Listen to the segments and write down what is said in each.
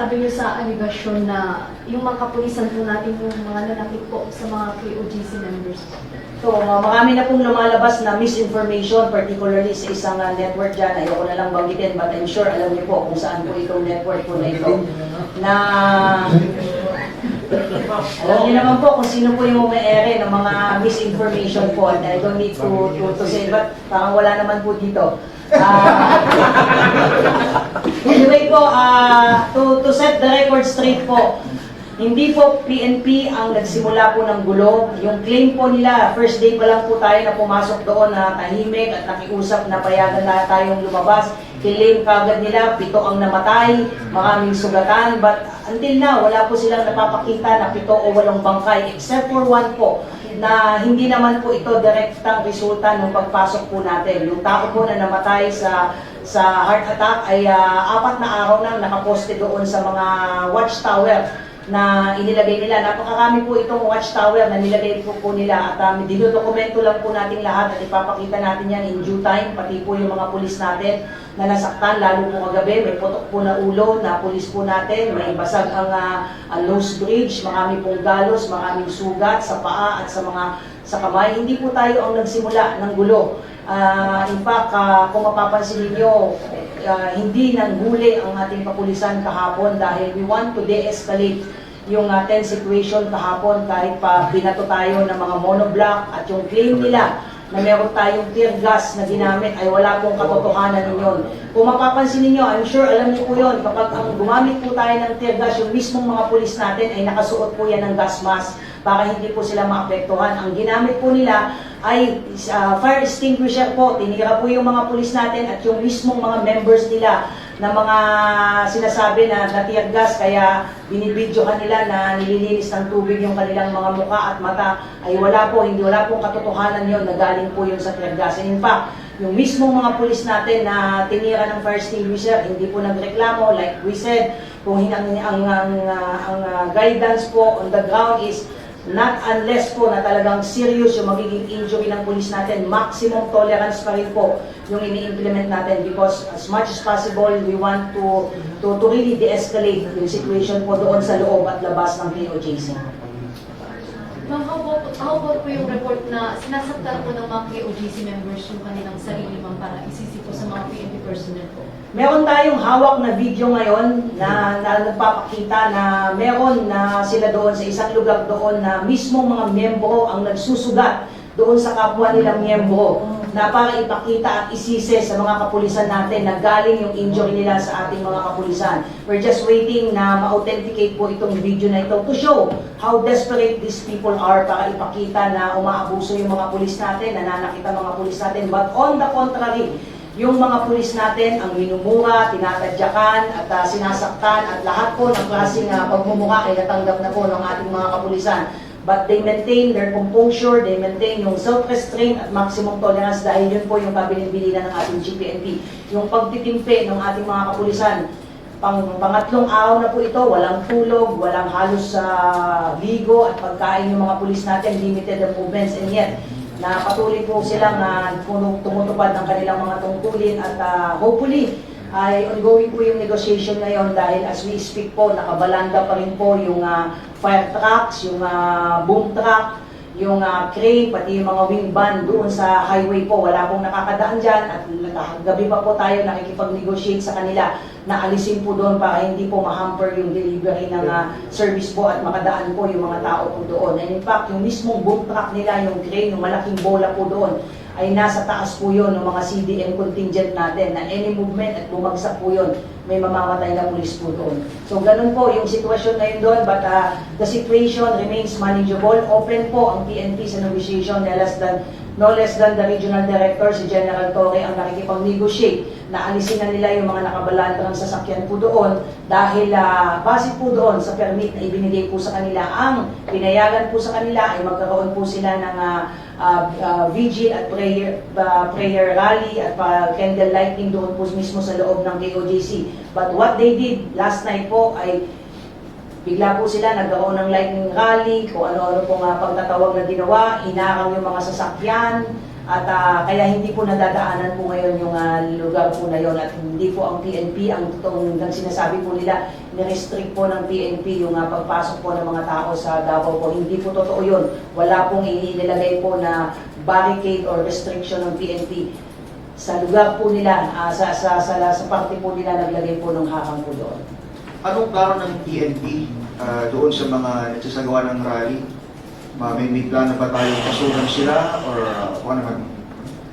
masasabi niyo sa aligasyon na yung mga kapulisan po natin yung mga nanakit po sa mga KOGC members? So, uh, marami na pong lumalabas na misinformation, particularly sa isang uh, network dyan. Ayoko na lang banggitin, but I'm sure alam niyo po kung saan po itong network po na ito. Na alam niyo naman po kung sino po yung may-ere ng mga misinformation po. And I don't need to, to, to say, but parang wala naman po dito. Anyway po, ah, to, to set the record straight po, hindi po PNP ang nagsimula po ng gulo. Yung claim po nila, first day pa lang po tayo na pumasok doon na tahimik at nakiusap na payagan na tayong lumabas. Claim kagad nila, pito ang namatay, maraming sugatan. But until now, wala po silang napapakita na pito o walong bangkay except for one po na hindi naman po ito direktang resulta ng pagpasok po natin. Yung tao po na namatay sa sa heart attack ay ah, apat na araw na nakaposte doon sa mga watchtower na inilagay nila. Napakarami po itong watchtower na nilagay po po nila at um, dinudokumento lang po natin lahat at ipapakita natin yan in due time, pati po yung mga pulis natin na nasaktan, lalo po kagabi, may putok po na ulo na pulis po natin, may basag ang uh, Lowe's Bridge, marami pong galos, maraming sugat sa paa at sa mga sa kamay. Hindi po tayo ang nagsimula ng gulo. Ah, in fact, ah, kung mapapansin ninyo, ah, hindi nang huli ang ating kapulisan kahapon dahil we want to de-escalate yung uh, tense situation kahapon kahit pa binato tayo ng mga monoblock at yung claim nila na meron tayong tear gas na ginamit ay wala pong katotohanan nun. Kung mapapansin ninyo, I'm sure alam niyo po yun, kapag ang gumamit po tayo ng tear gas, yung mismong mga pulis natin ay nakasuot po yan ng gas mask para hindi po sila maapektuhan. Ang ginamit po nila ay uh, fire extinguisher po. Tinira po yung mga pulis natin at yung mismong mga members nila na mga sinasabi na na-tear gas kaya binibidyohan nila na nililinis ng tubig yung kanilang mga muka at mata ay wala po, hindi wala pong katotohanan yon na galing po yun sa tear gas. In fact, yung mismong mga pulis natin na tinira ng fire extinguisher, hindi po nagreklamo. Like we said, kung hin- ang, ang, ang, uh, ang guidance po on the ground is not unless po na talagang serious yung magiging injury ng pulis natin, maximum tolerance pa rin po yung ini-implement natin because as much as possible, we want to to, to really de-escalate yung situation po doon sa loob at labas ng POJC. Ma'am, how about, how about po yung report na sinasaktan po ng mga KOGC members yung kanilang sarili ma'am para isisi po sa mga PNP personnel po? Meron tayong hawak na video ngayon na, na nagpapakita na meron na sila doon sa isang lugar doon na mismong mga miyembro ang nagsusugat doon sa kapwa nilang miyembro na para ipakita at isise sa mga kapulisan natin na galing yung injury nila sa ating mga kapulisan. We're just waiting na ma-authenticate po itong video na ito to show how desperate these people are para ipakita na umaabuso yung mga pulis natin, nananakit ang mga pulis natin. But on the contrary, yung mga pulis natin ang minumura, tinatadyakan at ah, sinasaktan at lahat po ng klaseng uh, pagmumukha ay natanggap na po ng ating mga kapulisan. But they maintain their composure, they maintain yung self-restraint at maximum tolerance dahil yun po yung kabilin-bilinan ng ating GPNP. Yung pagtitimpe ng ating mga kapulisan, pang pangatlong araw na po ito, walang tulog, walang halos sa ligo at pagkain yung mga pulis natin, limited ang movements and yet na patuloy po silang uh, tumutupad ng kanilang mga tungkulin at ah, hopefully ay ongoing po yung negotiation ngayon dahil as we speak po, nakabalanda pa rin po yung ah, fire trucks, yung ah, boom truck, yung ah, crane, pati yung mga wing van doon sa highway po. Wala pong nakakadaan dyan at gabi pa po tayo nakikipag-negotiate sa kanila na alisin po doon para hindi po ma-hamper yung delivery ng ah, service po at makadaan po yung mga tao po doon. And in fact, yung mismong boom truck nila, yung crane, yung malaking bola po doon, ay nasa taas po yun ng mga CDM contingent natin na any movement at bumagsak po yun, may mamamatay na pulis po doon. So ganun po yung sitwasyon ngayon doon but uh, the situation remains manageable. Open po ang PNP sa negotiation na less than no less than the regional director, si General Torre, ang nakikipag-negotiate na alisin na nila yung mga nakabalandrang sasakyan po doon dahil uh, base po doon sa permit na ibinigay po sa kanila, ang pinayagan po sa kanila ay magkaroon po sila ng uh, uh, uh, vigil at prayer, uh, prayer rally at uh, candle lighting doon po mismo sa loob ng KOJC. But what they did last night po ay Bigla po sila nagkaroon ng lightning rally, kung ano-ano pong uh, pagtatawag na ginawa, hinarang yung mga sasakyan, At ah, kaya hindi po nadadaanan po ngayon yung ah, lugar po na yon at hindi po ang PNP ang totoong ang sinasabi po nila ni-restrict po ng PNP yung ah, pagpasok po ng mga tao sa Davao po. Hindi po totoo yun. Wala pong inilagay po na barricade or restriction ng PNP sa lugar po nila, ah, sa, sa, sa, sa parte po nila naglagay po ng hakang po doon. Anong klaro ng PNP ah, doon sa mga nagsasagawa ng rally? Ma- May, may plano ba tayong kasuhan sila or uh, ano man?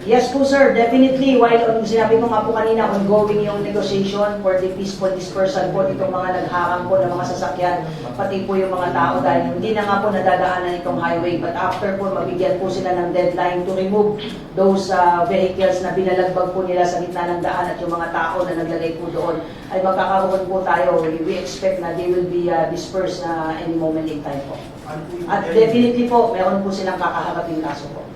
Yes po sir, definitely. While um, sinabi ko nga po kanina, ongoing yung negotiation for the peaceful dispersal po itong mga nagharang po ng mga sasakyan, pati po yung mga tao dahil hindi na nga po nadadaanan itong highway. But after po, mabigyan po sila ng deadline to remove those uh, vehicles na binalagbag po nila sa gitna ng daan at yung mga tao na naglagay po doon ay magkakaroon po tayo. We, expect na they will be uh, dispersed na any moment in time po. At definitely po, meron po silang kakaharapin kaso po.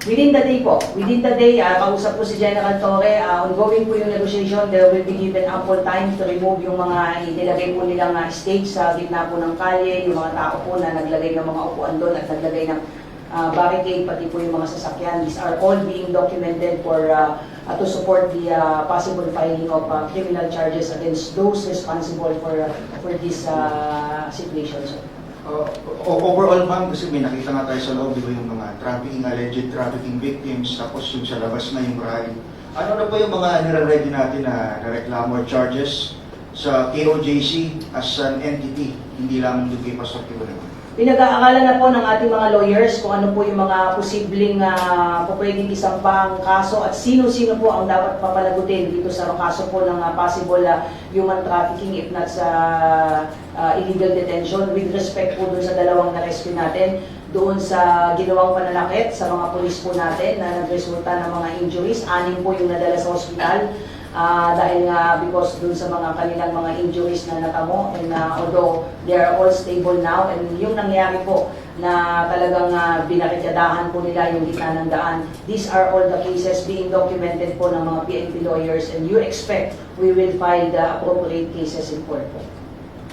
Within the day po, within the day, ah, kausap po si General Torre, ah, ongoing po yung negotiation, there will be given ample time to remove yung mga inilagay po nilang ah, stage sa gitna po ng kalye, yung mga tao po na naglagay ng mga upuan doon at naglagay ng ah, barricade, pati po yung mga sasakyan. These are all being documented for ah, ah, to support the ah, possible filing of ah, criminal charges against those responsible for ah, for this ah, situation. sir. Uh, overall ma'am, kasi may nakita nga tayo sa loob, di ba yung mga trafficking, alleged trafficking victims, tapos yung sa labas na yung rally. Ano na po yung mga nire-ready natin na, reklamo or charges sa KOJC as an entity, hindi lang yung kay Pastor Kibulan? Pinag-aaralan na po ng ating mga lawyers kung ano po yung mga posibleng uh, pwedeng isang pang kaso at sino-sino po ang dapat papalagutin dito sa kaso po ng ah, possible ah, human trafficking if not sa ah, illegal detention with respect po dun sa dalawang na-rescue natin doon sa ginawang pananakit sa mga polis po natin na nagresulta ng mga injuries. Anim po yung nadala sa ospital. Ah, dahil nga because dun sa mga kanilang mga injuries na natamo and ah, although they are all stable now and yung nangyari po na talagang uh, binakityadahan po nila yung gitna ng daan. These are all the cases being documented po ng mga PNP lawyers and you expect we will file the appropriate cases in court po.